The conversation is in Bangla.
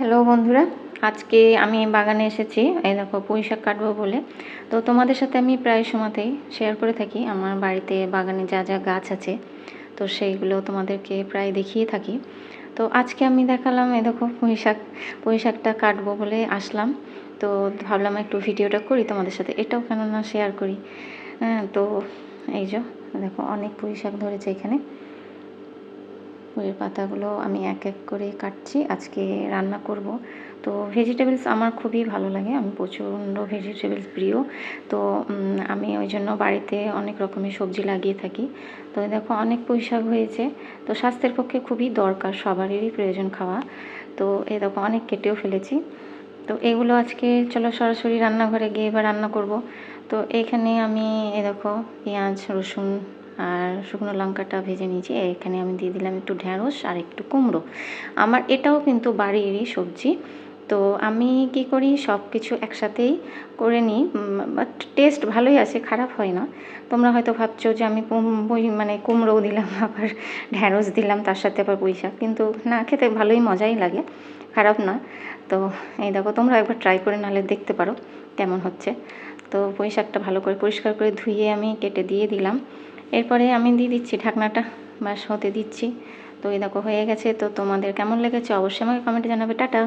হ্যালো বন্ধুরা, আজকে আমি বাগানে এসেছি, এই দেখো পুঁই শাক কাটবো বলে। তো তোমাদের সাথে আমি প্রায় সময়তেই শেয়ার করে থাকি, আমার বাড়িতে বাগানে যা যা গাছ আছে, তো সেইগুলো তোমাদেরকে প্রায় দেখিয়ে থাকি। তো আজকে আমি দেখালাম, এই দেখো পুঁই শাক, পুঁই শাকটা কাটবো বলে আসলাম। তো ভাবলাম একটু ভিডিওটা করি তোমাদের সাথে, এটাও কেননা শেয়ার করি। হ্যাঁ তো এই যে, দেখো অনেক পুঁই শাক ধরেছে এখানে। পুঁইয়ের পাতাগুলো আমি এক এক করে কাটছি। আজকে রান্না করব। তো ভেজিটেবলস আমার খুবই ভালো লাগে। আমি প্রচণ্ড ভেজিটেবলস প্রিয়। তো আমি ওই জন্য বাড়িতে অনেক রকমের সবজি লাগিয়ে থাকি। তো দেখো, অনেক শাক হয়েছে। তো স্বাস্থ্যের পক্ষে খুবই দরকার সবারই প্রয়োজন খাওয়া। তো এ দেখো, অনেক কেটেও ফেলেছি। তো এগুলো আজকে চলো সরাসরি রান্নাঘরে গিয়ে এবার রান্না করব। তো এখানে আমি এ দেখো, পেঁয়াজ, রসুন আর শুকনো লঙ্কাটা ভেজে নিয়েছি। এখানে আমি দিয়ে দিলাম একটু ঢ্যাঁড়স আর একটু কুমড়ো। আমার এটাও কিন্তু বাড়িরই সবজি। তো আমি কি করি সব কিছু একসাথেই করে নিই। বাট টেস্ট ভালোই আছে খারাপ হয় না। তোমরা হয়তো ভাবছ যে আমি মানে কুমড়োও দিলাম, আবার ঢ্যাঁড়স দিলাম, তার সাথে আবার পুঁই শাক। কিন্তু না, খেতে ভালোই মজাই লাগে, খারাপ না। তো এই দেখো, তোমরা একবার ট্রাই করে নাহলে দেখতে পারো কেমন হচ্ছে। তো পুঁই শাকটা ভালো করে পরিষ্কার করে ধুয়ে আমি কেটে দিয়ে দিলাম। এরপরে আমি দিয়ে দিচ্ছি ঢাকনাটা বাস হতে দিচ্ছি। তো এই দেখো হয়ে গেছে। তো তোমাদের কেমন লেগেছে অবশ্যই আমাকে কমেন্টে জানাবে। টাটা।